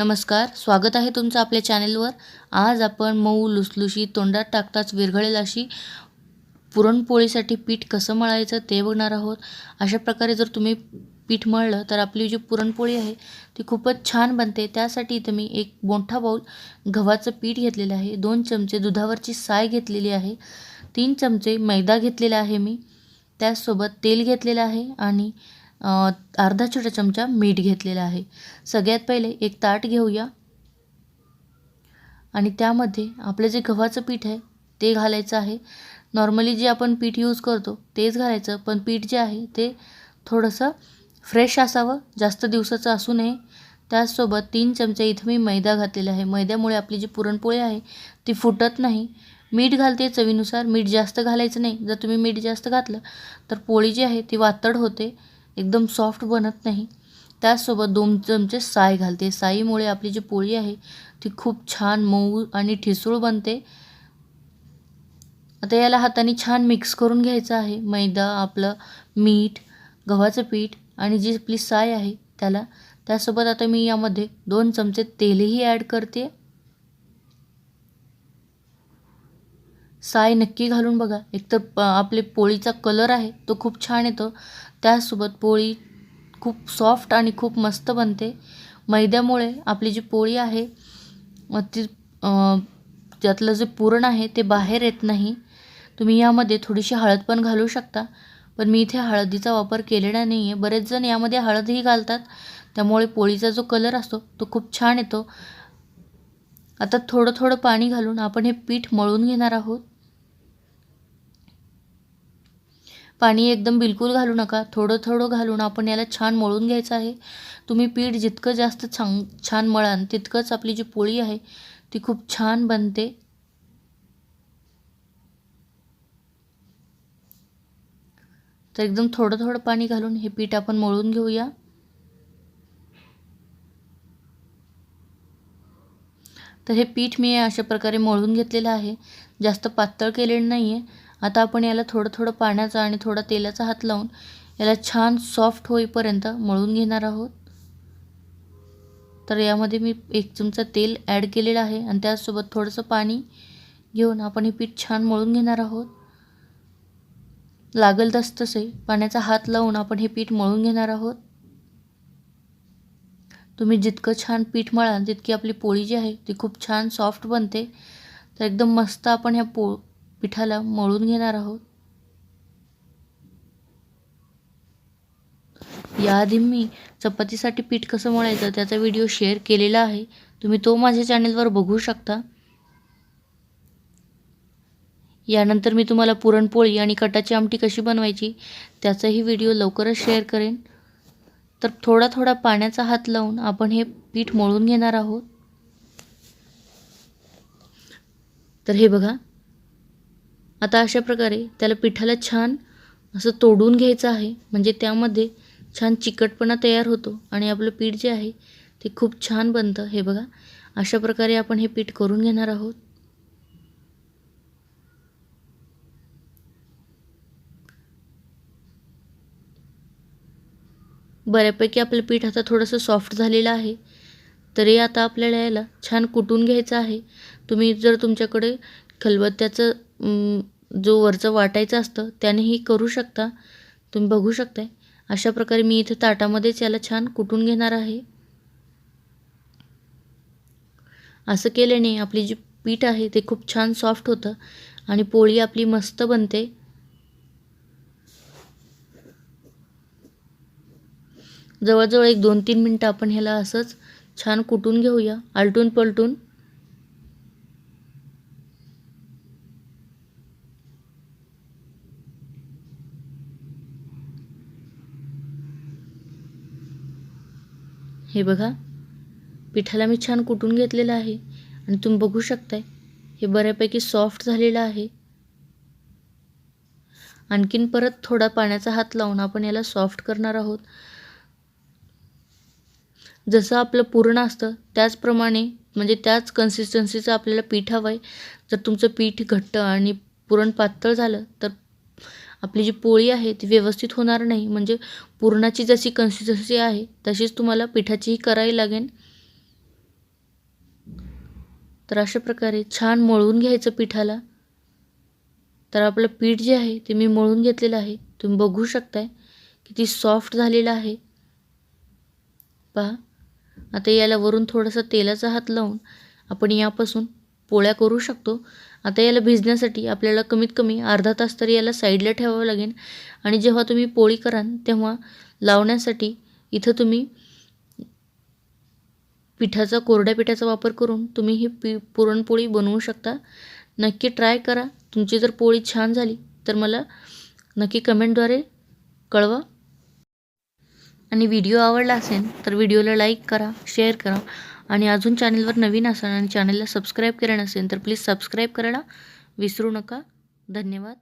नमस्कार स्वागत आहे तुमचं आपल्या चॅनेलवर. आज आपण मऊ लुसलुशी तोंडात टाकताच विरघळेल अशी पुरणपोळीसाठी पीठ कसं मळायचं ते बघणार आहोत. अशा प्रकारे जर तुम्ही पीठ मळलं तर आपली जी पुरणपोळी आहे ती खूपच छान बनते. त्यासाठी इथं मी एक मोठा बाऊल गव्हाचं पीठ घेतलेलं आहे. दोन चमचे दुधावरची साय घेतलेली आहे. तीन चमचे मैदा घेतलेला आहे मी. त्याचसोबत तेल घेतलेलं आहे आणि अर्धा छोटा चमचा मीठ घेतलेला आहे. सगळ्यात पहिले एक ताट घेऊया. आणि त्यामध्ये आपलं जे गव्हाचं पीठ आहे ते घालायचं आहे. नॉर्मली जे आपण पीठ यूज करतो तेच घालायचं. पण पीठ जे आहे ते थोडंसं फ्रेश असावं. जास्त दिवसाचं असू नये. त्याचसोबत तीन चमचे इथं मी मैदा घातलेला आहे. मैद्यामुळे आपली जी पुरणपोळी आहे ती फुटत नाही. मीठ घालते चवीनुसार. मीठ जास्त घालायचं नाही. जर तुम्ही मीठ जास्त घातलं तर पोळी जी आहे ती वातड होते. एकदम सॉफ्ट बनत नाही. त्याचसोबत दोन चमचे साय घालते. साईमुळे आपली जी पोळी आहे ती खूप छान मऊ आणि ठिसूळ बनते. आता याला हाताने छान मिक्स करून घ्यायचं आहे. मैदा आपलं मीठ गव्हाचं पीठ आणि जी आपली साय आहे त्याला. त्यासोबत आता मी यामध्ये दोन चमचे तेलही ॲड करते. साय नक्की घालून बघा. एक तर प आपले पोळीचा कलर आहे तो खूप छान येतो. त्यासोबत पोळी खूप सॉफ्ट आणि खूप मस्त बनते. मैद्यामुळे आपली जी पोळी आहे मग ती त्यातलं जे पुरण आहे ते बाहेर येत नाही. तुम्ही यामध्ये थोडीशी हळद पण घालू शकता. पण मी इथे हळदीचा वापर केलेला नाही आहे बरेच जण यामध्ये हळदही घालतात. त्यामुळे पोळीचा जो कलर असतो तो खूप छान येतो. आता थोडं थोडं पाणी घालून आपण हे पीठ मळून घेणार आहोत. पाणी एकदम बिलकुल घालू नका. थोडं थोडं घालून आपण याला छान मळून घ्यायचं आहे. तुम्ही पीठ जितकं जास्त छान छान मळान तितकंच आपली जी पोळी आहे ती खूप छान बनते. तर एकदम थोडं थोडं पाणी घालून हे पीठ आपण मळून घेऊया. तर हे पीठ मी अशा प्रकारे मळून घेतलेलं आहे. जास्त पातळ केलेलं नाही आहे आता आपण याला थोडं थोडं पाण्याचा आणि थोडा तेलाचा हात लावून याला छान सॉफ्ट होईपर्यंत मळून घेणार आहोत. तर यामध्ये मी एक चमचा तेल ॲड केलेलं आहे आणि त्याचसोबत थोडंसं पाणी घेऊन आपण हे पीठ छान मळून घेणार आहोत. लागेल तस तसे पाण्याचा हात लावून आपण हे पीठ मळून घेणार आहोत. तुम्ही जितकं छान पीठ मळाल तितकी आपली पोळी जी आहे ती खूप छान सॉफ्ट बनते. तर एकदम मस्त आपण ह्या पो पिठाला मळून घेणार आहोत. याआधी मी चपातीसाठी पीठ कसं मळायचं त्याचा व्हिडिओ शेअर केलेला आहे. तुम्ही तो माझ्या चॅनेलवर बघू शकता. यानंतर मी तुम्हाला पुरणपोळी आणि कटाची आमटी कशी बनवायची त्याचाही व्हिडिओ लवकरच शेअर करेन. तर थोडा थोडा पाण्याचा हात लावून आपण हे पीठ मळून घेणार आहोत. तर हे बघा. आता अशा प्रकारे त्याला पिठाला छान असं तोडून घ्यायचं आहे. म्हणजे त्यामध्ये छान चिकटपणा तयार होतो आणि आपलं पीठ जे आहे ते खूप छान बनतं. हे बघा. अशा प्रकारे आपण हे पीठ करून घेणार आहोत. बऱ्यापैकी आपलं पीठ आता थोडंसं सॉफ्ट झालेलं आहे. तरी आता आपल्याला याला छान कुटून घ्यायचं आहे. तुम्ही जर तुमच्याकडे खलबत्त्याचं जो वरचं वाटायचं असतं त्यानेही करू शकता. तुम्ही बघू शकताय. अशा प्रकारे मी इथे ताटामध्येच याला छान कुटून घेणार आहे. असं केल्याने आपली जी पीठ आहे ते खूप छान सॉफ्ट होतं आणि पोळी आपली मस्त बनते. जवळजवळ एक दोन तीन मिनटं आपण ह्याला असंच छान कुटून घेऊया. आलटून पलटून. हे बघा पिठाला मी छान कुटून घेतलेलं आहे. आणि तुम्ही बघू शकताय हे बऱ्यापैकी सॉफ्ट झालेलं आहे. आणखीन परत थोडा पाण्याचा हात लावून आपण याला सॉफ्ट करणार आहोत. जसं आपलं पूर्ण असतं त्याचप्रमाणे म्हणजे त्याच कन्सिस्टन्सीचं आपल्याला पीठ हवं आहे जर तुमचं पीठ घट्ट आणि पुरण पातळ झालं तर आपली जी पोळी आहे ती व्यवस्थित होणार नाही. म्हणजे पुरणाची जशी कन्सिस्टन्सी आहे तशीच तुम्हाला पिठाचीही करावी लागेल. तर अशा प्रकारे छान मळून घ्यायचं पिठाला. तर आपलं पीठ जे आहे ते मी मळून घेतलेलं आहे. तुम्ही बघू शकताय किती सॉफ्ट झालेलं आहे. पहा. आता याला वरून थोडासा तेलाचा हात लावून आपण यापासून पोळ्या करू शकतो. आता याला भिजण्यासाठी आपल्याला कमीत कमी अर्धा तास तरी याला साईडला ठेवावं लागेल. आणि जेव्हा तुम्ही पोळी कराल तेव्हा लावण्यासाठी इथं तुम्ही पिठाचा कोरड्या पिठाचा वापर करून तुम्ही ही पी पुरणपोळी बनवू शकता. नक्की ट्राय करा. तुमची जर पोळी छान झाली तर मला नक्की कमेंटद्वारे कळवा. आणि व्हिडिओ आवडला असेल तर व्हिडिओला लाईक करा शेअर करा. आणि अजून चॅनलवर नवीन असाल आणि चॅनलला सबस्क्राईब केलं नसेल तर प्लीज सबस्क्राईब करायला विसरू नका. धन्यवाद.